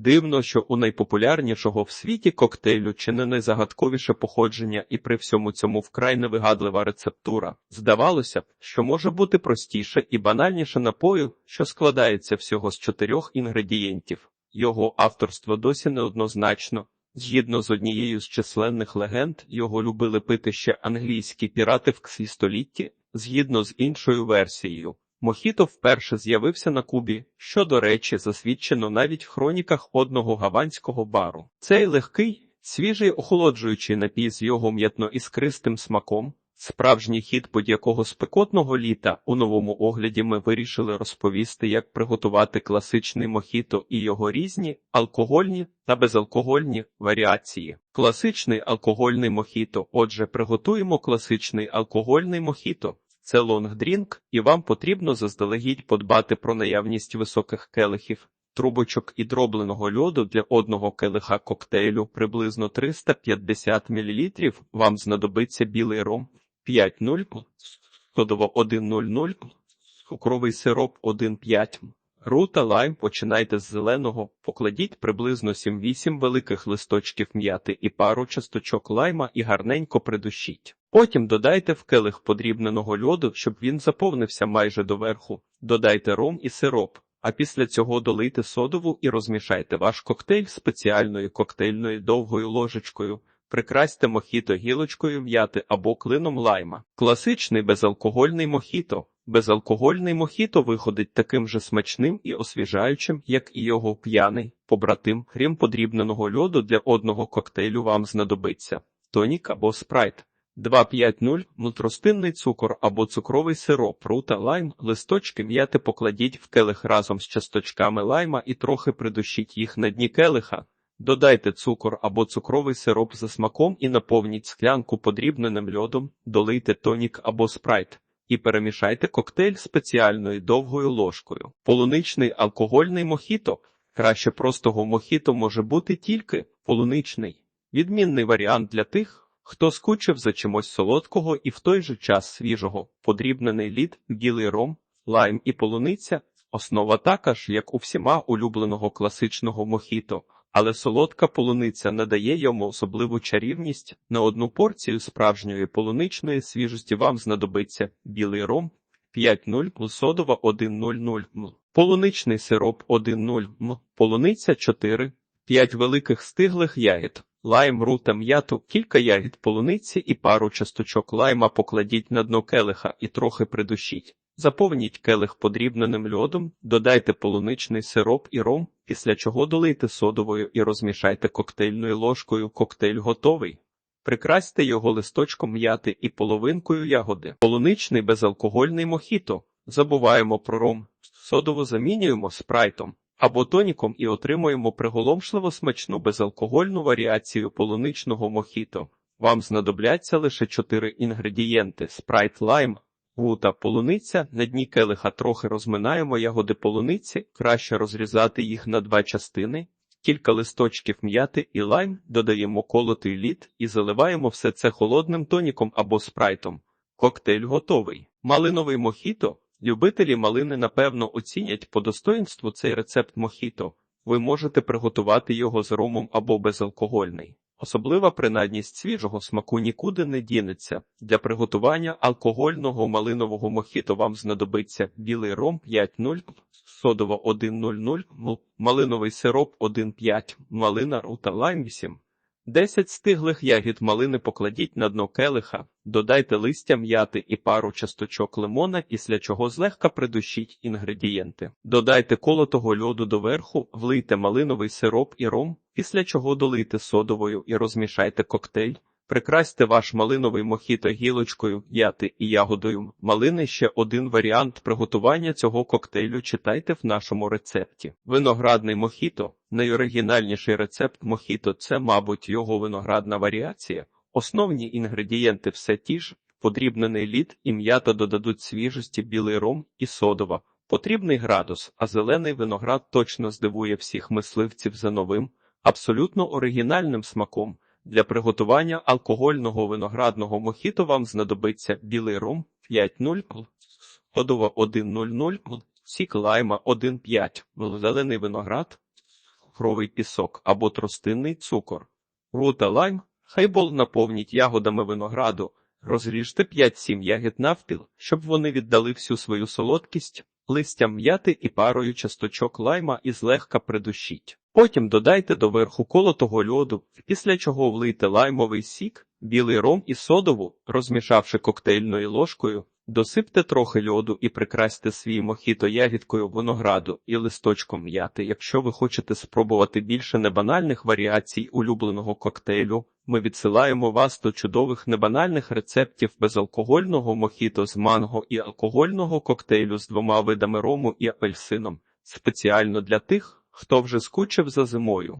Дивно, що у найпопулярнішого в світі коктейлю чи не найзагадковіше походження і при всьому цьому вкрай невигадлива рецептура. Здавалося б, що може бути простіше і банальніше напою, що складається всього з чотирьох інгредієнтів. Його авторство досі неоднозначно. Згідно з однією з численних легенд, його любили пити ще англійські пірати в ксі столітті, згідно з іншою версією. Мохіто вперше з'явився на Кубі, що, до речі, засвідчено навіть в хроніках одного гаванського бару. Цей легкий, свіжий охолоджуючий напій з його м'ятно-іскристим смаком, справжній хід будь-якого спекотного літа. У новому огляді ми вирішили розповісти, як приготувати класичний мохіто і його різні алкогольні та безалкогольні варіації. Класичний алкогольний мохіто. Отже, приготуємо класичний алкогольний мохіто. Це лонгдрінк, і вам потрібно заздалегідь подбати про наявність високих келихів, трубочок і дробленого льоду для одного келиха коктейлю приблизно 350 мл. Вам знадобиться білий ром 5,0, содово 1,00, цукровий сироп 1,5. Рута лайм починайте з зеленого, покладіть приблизно 7-8 великих листочків м'яти і пару часточок лайма і гарненько придушіть. Потім додайте в келих подрібненого льоду, щоб він заповнився майже доверху. Додайте ром і сироп, а після цього долийте содову і розмішайте ваш коктейль спеціальною коктейльною довгою ложечкою. Прикрасьте мохіто гілочкою м'яти або клином лайма. Класичний безалкогольний мохіто. Безалкогольний мохіто виходить таким же смачним і освіжаючим, як і його п'яний побратим. Крім подрібненого льоду для одного коктейлю вам знадобиться тонік або спрайт. 2,5,0 мутростинний цукор або цукровий сироп, рута лайм, листочки м'яти покладіть в келих разом з часточками лайма і трохи придушіть їх на дні келиха. Додайте цукор або цукровий сироп за смаком і наповніть склянку подрібненим льодом, долийте тонік або спрайт і перемішайте коктейль спеціальною довгою ложкою. Полуничний алкогольний мохіто. Краще простого мохіто може бути тільки полуничний. Відмінний варіант для тих, хто скучив за чимось солодкого і в той же час свіжого, подрібнений лід, білий ром, лайм і полуниця. Основа така ж, як у всіма улюбленого класичного мохіто, але солодка полуниця надає йому особливу чарівність. На одну порцію справжньої полуничної свіжості вам знадобиться білий ром 5,0 м, содова 1,00 м, полуничний сироп 1,0 м, полуниця 4, 5 великих стиглих ягід, лайм, рута м'яту, кілька ягід полуниці і пару часточок лайма покладіть на дно келиха і трохи придушіть. Заповніть келих подрібненим льодом, додайте полуничний сироп і ром, після чого долийте содовою і розмішайте коктейльною ложкою. Коктейль готовий. Прикрасьте його листочком м'яти і половинкою ягоди. Полуничний безалкогольний мохіто. Забуваємо про ром. Содово замінюємо спрайтом або тоніком і отримуємо приголомшливо смачну безалкогольну варіацію полуничного мохіто. Вам знадобляться лише чотири інгредієнти: спрайт лайм, Гута полуниця на дні келиха трохи розминаємо ягоди полуниці, краще розрізати їх на два частини, кілька листочків м'яти і лайм, додаємо колотий лід і заливаємо все це холодним тоніком або спрайтом. Коктейль готовий. Малиновий мохіто. Любителі малини напевно оцінять по достоїнству цей рецепт мохіто. Ви можете приготувати його з ромом або безалкогольний. Особлива принадність свіжого смаку нікуди не дінеться. Для приготування алкогольного малинового мохіто вам знадобиться білий ром 5,0, содова 1,00, малиновий сироп 1,5, малина рута лайм 8. 10 стиглих ягід малини покладіть на дно келиха, додайте листя м'яти і пару часточок лимона, після чого злегка придушіть інгредієнти. Додайте колотого льоду доверху, влийте малиновий сироп і ром, після чого долийте содовою і розмішайте коктейль. Прикрасьте ваш малиновий мохіто гілочкою, яти і ягодою. Малини ще один варіант приготування цього коктейлю читайте в нашому рецепті. Виноградний мохіто найоригінальніший рецепт мохіто це, мабуть, його виноградна варіація. Основні інгредієнти все ті ж, подрібнений лід і м'ята додадуть свіжості білий ром і содова. Потрібний градус, а зелений виноград точно здивує всіх мисливців за новим, абсолютно оригінальним смаком. Для приготування алкогольного виноградного мохіто вам знадобиться білий ром 5,0, содова 1,00, сік лайма 1,5, зелений виноград цукровий пісок або тростинний цукор. Рута лайм, хайбол наповніть ягодами винограду, розріжте 5-7 ягід навпіл, щоб вони віддали всю свою солодкість, листя м'яти і парою часточок лайма і злегка придушіть. Потім додайте до верху колотого льоду, після чого влийте лаймовий сік, білий ром і содову, розмішавши коктейльною ложкою, досипте трохи льоду і прикрасьте свій мохіто ягідкою винограду і листочком м'яти. Якщо ви хочете спробувати більше небанальних варіацій улюбленого коктейлю, ми відсилаємо вас до чудових небанальних рецептів безалкогольного мохіто з манго і алкогольного коктейлю з двома видами рому і апельсином, спеціально для тих, хто вже скучив за зимою.